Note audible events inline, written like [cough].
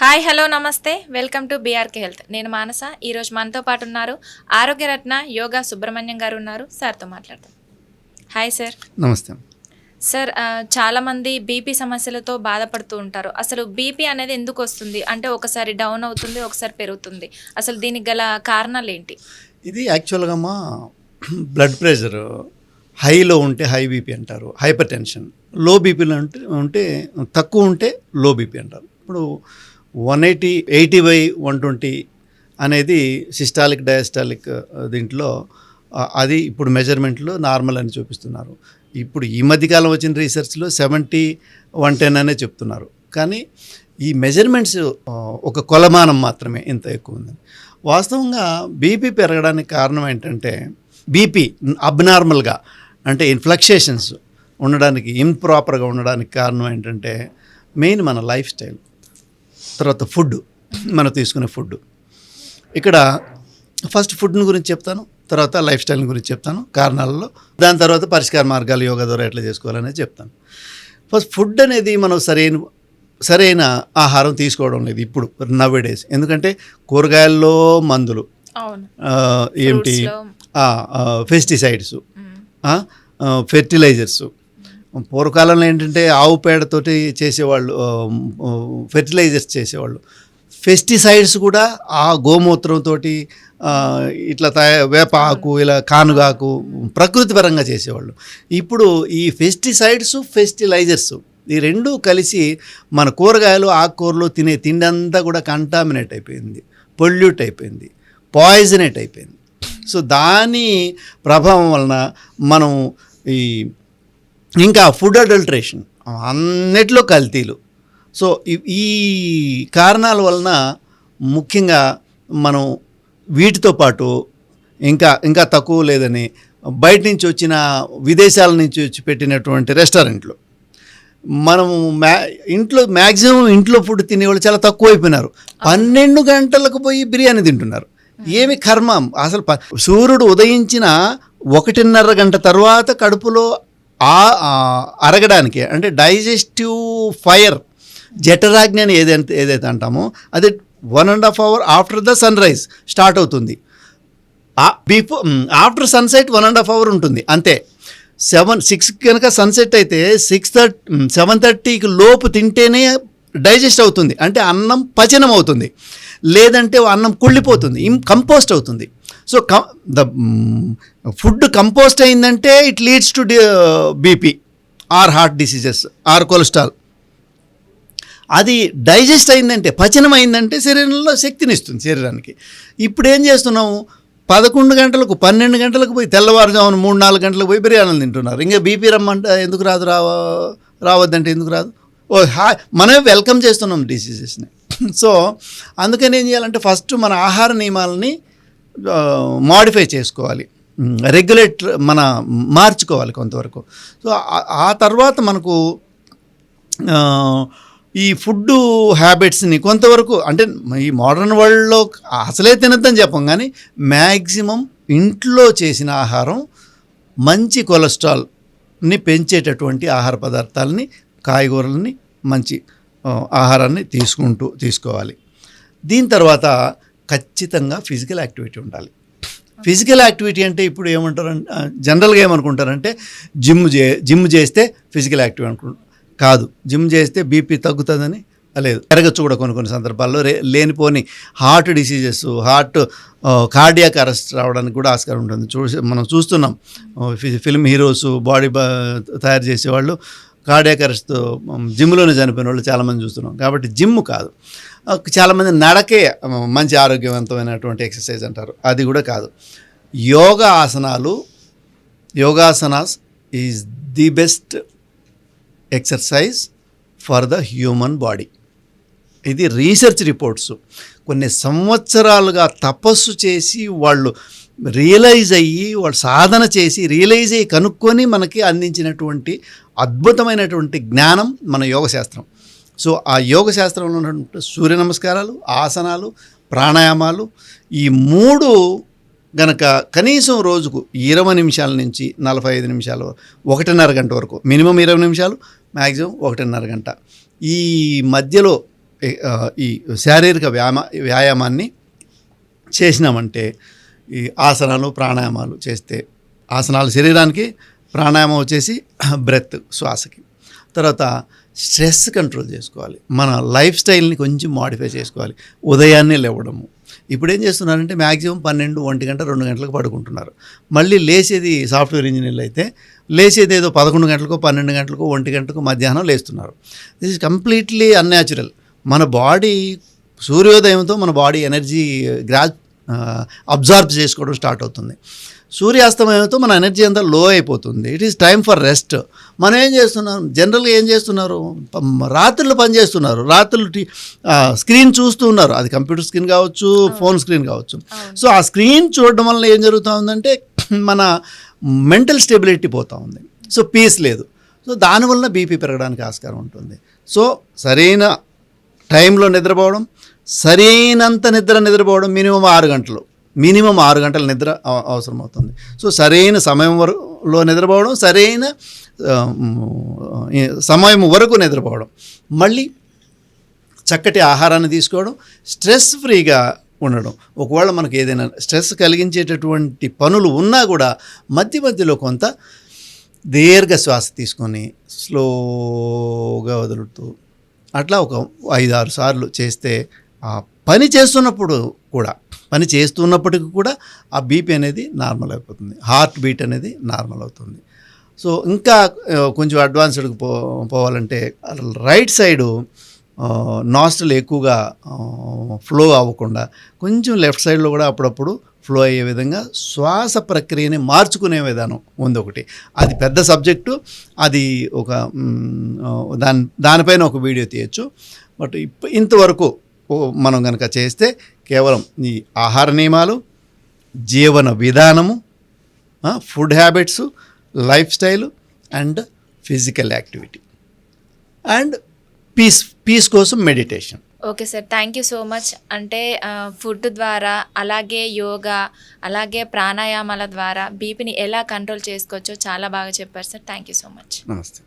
Hi hello namaste. Welcome to BRK health. నేను మానస. ఈరోజు మనతో పాటు ఉన్నారు ఆరోగ్యరత్న యోగా సుబ్రహ్మణ్యం గారు ఉన్నారు. సార్తో మాట్లాడతాం హాయ్ సార్. నమస్తే. సార్ ఆ, చాలా మంది బీపీ సమస్యలతో బాధపడుతూ ఉంటారు. అసలు బీపీ అనేది ఎందుకు వస్తుంది? అంటే ఒకసారి డౌన్ అవుతుంది ఒకసారి పెరుగుతుంది. అసలు దీనికి గల కారణాలు ఏంటి? ఇది యాక్చువల్గా మా బ్లడ్ ప్రెషర్ హైలో ఉంటే హై బీపీ అంటారు. హైపర్ టెన్షన్లో బీపీలో ఉంటే ఉంటే తక్కువ ఉంటే లో బీపీ అంటారు. ఇప్పుడు one eighty eighty by one twenty అనేది సిస్టాలిక్ డయాస్టాలిక్ దీంట్లో అది ఇప్పుడు మెజర్మెంట్లో నార్మల్ అని చూపిస్తున్నారు. ఇప్పుడు ఈ మధ్యకాలం వచ్చిన రీసెర్చ్లో సెవెంటీ వన్ టెన్ అనే చెప్తున్నారు. కానీ ఈ మెజర్మెంట్స్ ఒక కొలమానం మాత్రమే ఇంత ఎక్కువ ఉందని. వాస్తవంగా బీపీ పెరగడానికి కారణం ఏంటంటే బీపీ అబ్నార్మల్గా అంటే ఇన్ఫ్లక్సేషన్స్ ఉండడానికి ఇంప్రాపర్గా ఉండడానికి కారణం ఏంటంటే మెయిన్ మన లైఫ్ స్టైల్. తర్వాత ఫుడ్ మనం తీసుకునే ఫుడ్. ఇక్కడ ఫస్ట్ ఫుడ్ని గురించి చెప్తాను తర్వాత లైఫ్ స్టైల్ గురించి చెప్తాను కారణాలలో. దాని తర్వాత పరిష్కార మార్గాలు యోగా ద్వారా ఎట్లా చేసుకోవాలనేది చెప్తాను. ఫస్ట్ ఫుడ్ అనేది మనం సరైన సరైన ఆహారం తీసుకోవడం లేదు ఇప్పుడు నవ్ డేస్ ఎందుకంటే కూరగాయల్లో మందులు Fruitsలో, పెస్టిసైడ్స్ ఫెర్టిలైజర్స్ పూర్వకాలంలో ఏంటంటే ఆవు పేడతోటి చేసేవాళ్ళు ఫెర్టిలైజర్స్ చేసేవాళ్ళు. పెస్టిసైడ్స్ కూడా ఆ గోమూత్రంతో ఇట్లా తయ వేప ఆకు ఇలా కానుగాకు ప్రకృతి పరంగా చేసేవాళ్ళు. ఇప్పుడు ఈ పెస్టిసైడ్స్ ఫెస్టిలైజర్స్ ఈ రెండు కలిసి మన కూరగాయలు ఆకుకూరలు తినే తిండి అంతా కూడా కంటామినేట్ అయిపోయింది. పొల్యూట్ అయిపోయింది. పాయిజనేట్ అయిపోయింది. సో దాని ప్రభావం వలన మనం ఈ ఇంకా ఫుడ్ అడల్ట్రేషన్ అన్నిట్లో కల్తీలు. సో ఈ- కారణాల వలన ముఖ్యంగా మనం వీటితో పాటు ఇంకా ఇంకా తక్కువ లేదని బయట నుంచి వచ్చిన విదేశాల నుంచి వచ్చి పెట్టినటువంటి రెస్టారెంట్లు. మనము మ్యా ఇంట్లో మ్యాక్సిమం ఇంట్లో ఫుడ్ తినేవాళ్ళు చాలా తక్కువ అయిపోయినారు పన్నెండు గంటలకు పోయి బిర్యానీ తింటున్నారు. ఏమి కర్మ? అసలు సూర్యుడు ఉదయించిన ఒకటిన్నర గంట తర్వాత కడుపులో ఆ అరగడానికి అంటే డైజెస్టివ్ ఫైర్ జఠరాగ్ని అని ఏదైతే ఏదైతే అంటామో అది one and half hour after the sunrise start అవుతుంది. Before after sunset one and half hour ఉంటుంది అంతే. సెవెన్ సిక్స్ కనుక సన్సెట్ అయితే సిక్స్ థర్టీ సెవెన్ థర్టీకి లోపు తింటేనే డైజెస్ట్ అవుతుంది అంటే అన్నం పచనం అవుతుంది. లేదంటే అన్నం కుళ్ళిపోతుంది ఇం కంపోస్ట్ అవుతుంది. So come the food compost అయిందంటే it leads to BP or heart diseases or cholesterol. అది డైజెస్ట్ అయిందంటే పచనం అయిందంటే శరీరంలో శక్తిని ఇస్తుంది శరీరానికి. ఇప్పుడు ఏం చేస్తున్నాము? పదకొండు గంటలకు పన్నెండు గంటలకు పోయి తెల్లవారుజామున మూడు నాలుగు గంటలకు పోయి బిర్యానీలు తింటున్నారు. ఇంకా బీపీ రమ్మంటే ఎందుకు రాదు రావ రావద్దంటే ఎందుకు రాదు? ఓ హాయ్ మనమే వెల్కమ్ చేస్తున్నాం డిసీజెస్ని. సో అందుకని ఏం చేయాలంటే ఫస్ట్ మన ఆహార నియమాలని మాడిఫై చేసుకోవాలి. రెగ్యులేట్ మన మార్చుకోవాలి కొంతవరకు. సో ఆ- తర్వాత మనకు ఈ ఫుడ్ హ్యాబిట్స్ని కొంతవరకు అంటే ఈ మోడర్న్ వరల్డ్లో అసలే తినద్దని చెప్పం కానీ మ్యాక్సిమం ఇంట్లో చేసిన ఆహారం మంచి కొలెస్ట్రాల్ని పెంచేటటువంటి ఆహార పదార్థాలని కాయగూరలని మంచి ఆహారాన్ని తీసుకుంటూ తీసుకోవాలి. దీని తర్వాత ఖచ్చితంగా ఫిజికల్ యాక్టివిటీ ఉండాలి. ఫిజికల్ యాక్టివిటీ అంటే ఇప్పుడు ఏమంటారంటే జనరల్గా ఏమనుకుంటారంటే జిమ్ చే జిమ్ చేస్తే ఫిజికల్ యాక్టివ్ అనుకుంటారు కాదు. జిమ్ చేస్తే బీపీ తగ్గుతుందని లేదు. పెరగచ్చు కూడా కొన్ని కొన్ని సందర్భాల్లో. రే లేనిపోని heart diseases heart cardiac arrest రావడానికి కూడా ఆస్కారం ఉంటుంది. చూసి మనం చూస్తున్నాం. ఫిల్మ్ హీరోస్ బాడీ బా తయారు చేసేవాళ్ళు కార్డియాక్ అరెస్ట్తో జిమ్లోనే చనిపోయిన వాళ్ళు చాలామంది చూస్తున్నాం. కాబట్టి జిమ్ కాదు. చాలామంది నడకే మంచి ఆరోగ్యవంతమైనటువంటి ఎక్సర్సైజ్ అంటారు. అది కూడా కాదు. యోగా ఆసనాలు yogasanas is the best exercise for the human body. ఇది రీసెర్చ్ రిపోర్ట్స్. కొన్ని సంవత్సరాలుగా తపస్సు చేసి వాళ్ళు రియలైజ్ అయ్యి వాళ్ళు సాధన చేసి రియలైజ్ అయ్యి కనుక్కొని మనకి అందించినటువంటి అద్భుతమైనటువంటి జ్ఞానం మన యోగశాస్త్రం సో ఆ యోగ శాస్త్రంలో ఉన్నటువంటి సూర్య నమస్కారాలు ఆసనాలు ప్రాణాయామాలు ఈ మూడు గనక కనీసం రోజుకు ఇరవై నిమిషాల నుంచి నలభై ఐదు నిమిషాలు ఒకటిన్నర గంట వరకు మినిమం ఇరవై నిమిషాలు మ్యాక్సిమం ఒకటిన్నర గంట. ఈ మధ్యలో ఈ శారీరక వ్యాయామ వ్యాయామాన్ని చేసినామంటే ఈ ఆసనాలు ప్రాణాయామాలు చేస్తే ఆసనాలు శరీరానికి ప్రాణాయామం వచ్చేసి బ్రెత్ శ్వాసకి. తర్వాత స్ట్రెస్ కంట్రోల్ చేసుకోవాలి. మన లైఫ్ స్టైల్ని కొంచెం మాడిఫై చేసుకోవాలి. ఉదయాన్నే లేవడము. ఇప్పుడు ఏం చేస్తున్నారంటే మ్యాక్సిమం పన్నెండు ఒంటి గంట రెండు గంటలకు పడుకుంటున్నారు. మళ్ళీ లేచేది సాఫ్ట్వేర్ ఇంజనీర్లు అయితే లేచేది ఏదో పదకొండు గంటలకు పన్నెండు గంటలకు ఒంటి గంటకు మధ్యాహ్నం లేస్తున్నారు. దిస్ ఇస్ కంప్లీట్లీ అన్యాచురల్ మన బాడీ సూర్యోదయంతో మన బాడీ ఎనర్జీ గ్రా అబ్జార్బ్ చేసుకోవడం స్టార్ట్ అవుతుంది. సూర్యాస్తమయంతో మన ఎనర్జీ అంతా లో అయిపోతుంది. It is time for rest మనం ఏం చేస్తున్నాం? జనరల్గా ఏం చేస్తున్నారు? రాత్రులు పని చేస్తున్నారు రాత్రులు టీ స్క్రీన్ చూస్తూ ఉన్నారు. అది కంప్యూటర్ స్క్రీన్ కావచ్చు ఫోన్ స్క్రీన్ కావచ్చు. సో ఆ స్క్రీన్ చూడడం వల్ల ఏం జరుగుతూ ఉందంటే [clears throat] మన మెంటల్ స్టెబిలిటీ పోతూ ఉంది. సో పీస్ లేదు. సో దానివల్ల బీపీ పెరగడానికి ఆస్కారం ఉంటుంది. సో సరైన టైంలో నిద్రపోవడం సరైనంత నిద్ర నిద్రపోవడం మినిమం ఆరు గంటలు. మినిమం ఆరు గంటల నిద్ర అవసరం అవుతుంది సో సరైన సమయం వరకులో నిద్రపోవడం సరైన సమయం వరకు నిద్రపోవడం. మళ్ళీ చక్కటి ఆహారాన్ని తీసుకోవడం స్ట్రెస్ ఫ్రీగా ఉండడం. ఒకవేళ మనకు ఏదైనా స్ట్రెస్ కలిగించేటటువంటి పనులు ఉన్నా కూడా మధ్య మధ్యలో కొంత దీర్ఘ శ్వాస తీసుకొని స్లోగా వదులుతూ అట్లా ఒక ఐదు ఆరు సార్లు చేస్తే ఆ పని చేస్తున్నప్పుడు కూడా పని చేస్తున్నప్పటికీ కూడా ఆ బీపీ అనేది నార్మల్ అయిపోతుంది. హార్ట్ బీట్ అనేది నార్మల్ అవుతుంది. సో ఇంకా కొంచెం అడ్వాన్స్డ్కి పో పోవాలంటే రైట్ సైడు నాస్టల్ ఎక్కువగా ఫ్లో అవ్వకుండా కొంచెం లెఫ్ట్ సైడ్లో కూడా అప్పుడప్పుడు ఫ్లో అయ్యే విధంగా శ్వాస ప్రక్రియని మార్చుకునే విధానం ఉంది ఒకటి. అది పెద్ద సబ్జెక్టు అది ఒక దాని దానిపైన ఒక వీడియో తీయచ్చు. బట్ ఇప్ ఇంతవరకు మనం కనుక చేస్తే కేవలం ఈ ఆహార నియమాలు జీవన విధానము food habits lifestyle and physical activity and peace peace కోసం meditation. Okay sir thank you so much. అంటే ఫుడ్ ద్వారా అలాగే యోగా అలాగే ప్రాణాయామాల ద్వారా బీపీని ఎలా కంట్రోల్ చేసుకోవచ్చో చాలా బాగా చెప్పారు sir. Thank you so much. Namaste.